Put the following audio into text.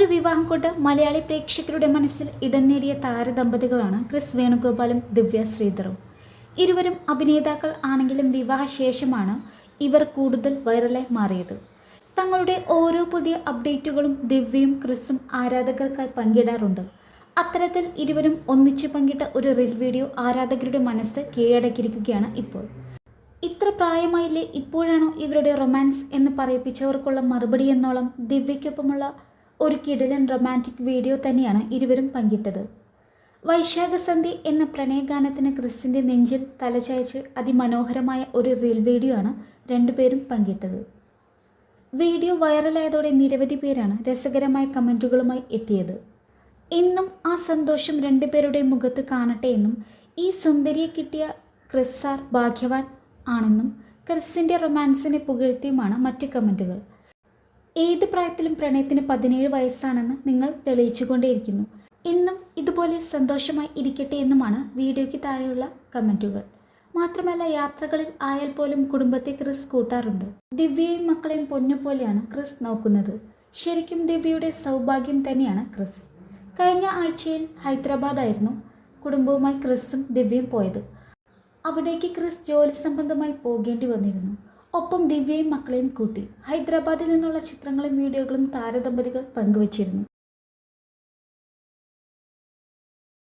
ഒരു വിവാഹം കൊണ്ട് മലയാളി പ്രേക്ഷകരുടെ മനസ്സിൽ ഇടം നേടിയ താരദമ്പതികളാണ് ക്രിസ് വേണുഗോപാലും ദിവ്യ ശ്രീധറും. ഇരുവരും അഭിനേതാക്കൾ ആണെങ്കിലും വിവാഹശേഷമാണ് ഇവർ കൂടുതൽ വൈറലായി മാറിയത്. തങ്ങളുടെ ഓരോ പുതിയ അപ്ഡേറ്റുകളും ദിവ്യയും ക്രിസും ആരാധകർക്കായി പങ്കിടാറുണ്ട്. അത്തരത്തിൽ ഇരുവരും ഒന്നിച്ച് പങ്കിട്ട ഒരു റീൽ വീഡിയോ ആരാധകരുടെ മനസ്സ് കീഴടക്കിയിരിക്കുകയാണ് ഇപ്പോൾ. ഇത്ര പ്രായമായില്ലേ ഇപ്പോഴാണോ ഇവരുടെ റൊമാൻസ് എന്ന് പറയിപ്പിച്ചവർക്കുള്ള മറുപടി എന്നോളം ദിവ്യയ്ക്കൊപ്പമുള്ള ഒരു കിടിലൻ റൊമാന്റിക് വീഡിയോ തന്നെയാണ് ഇരുവരും പങ്കിട്ടത്. വൈശാഖസന്ധി എന്ന പ്രണയഗാനത്തിന് ക്രിസിന്റെ നെഞ്ചിൽ തലചായ്ച്ച് അതിമനോഹരമായ ഒരു റീൽ വീഡിയോ ആണ് രണ്ടുപേരും പങ്കിട്ടത്. വീഡിയോ വൈറലായതോടെ നിരവധി പേരാണ് രസകരമായ കമന്റുകളുമായി എത്തിയത്. ഇന്നും ആ സന്തോഷം രണ്ടുപേരുടെ മുഖത്ത് കാണട്ടെ എന്നും ഈ സുന്ദരിയെ കിട്ടിയ ക്രിസ് സാർ ഭാഗ്യവാൻ ആണെന്നും ക്രിസിന്റെ റൊമാൻസിനെ പുകഴ്ത്തിയുമാണ് മറ്റ് കമന്റുകൾ ഏത് പ്രായത്തിലും പ്രണയത്തിന് പതിനേഴ് വയസ്സാണെന്ന് നിങ്ങൾ തെളിയിച്ചുകൊണ്ടേയിരിക്കുന്നു. ഇന്നും ഇതുപോലെ സന്തോഷമായി ഇരിക്കട്ടെ എന്നുമാണ് വീഡിയോയ്ക്ക് താഴെയുള്ള കമന്റുകൾ മാത്രമല്ല യാത്രകളിൽ ആയാൽ പോലും കുടുംബത്തെ ക്രിസ് കൂട്ടാറുണ്ട്. ദിവ്യയും മക്കളെയും പൊന്നു പോലെയാണ് ക്രിസ് നോക്കുന്നത്. ശരിക്കും ദിവ്യയുടെ സൗഭാഗ്യം തന്നെയാണ് ക്രിസ്. കഴിഞ്ഞ ആഴ്ചയിൽ ഹൈദരാബാദായിരുന്നു കുടുംബവുമായി ക്രിസും ദിവ്യയും പോയത്. അവിടേക്ക് ക്രിസ് ജോലി സംബന്ധമായി പോകേണ്ടി വന്നിരുന്നു. ഒപ്പം ദിവ്യയും മക്കളെയും കൂട്ടി ഹൈദരാബാദിൽ നിന്നുള്ള ചിത്രങ്ങളും വീഡിയോകളും താരദമ്പതികൾ പങ്കുവച്ചിരുന്നു.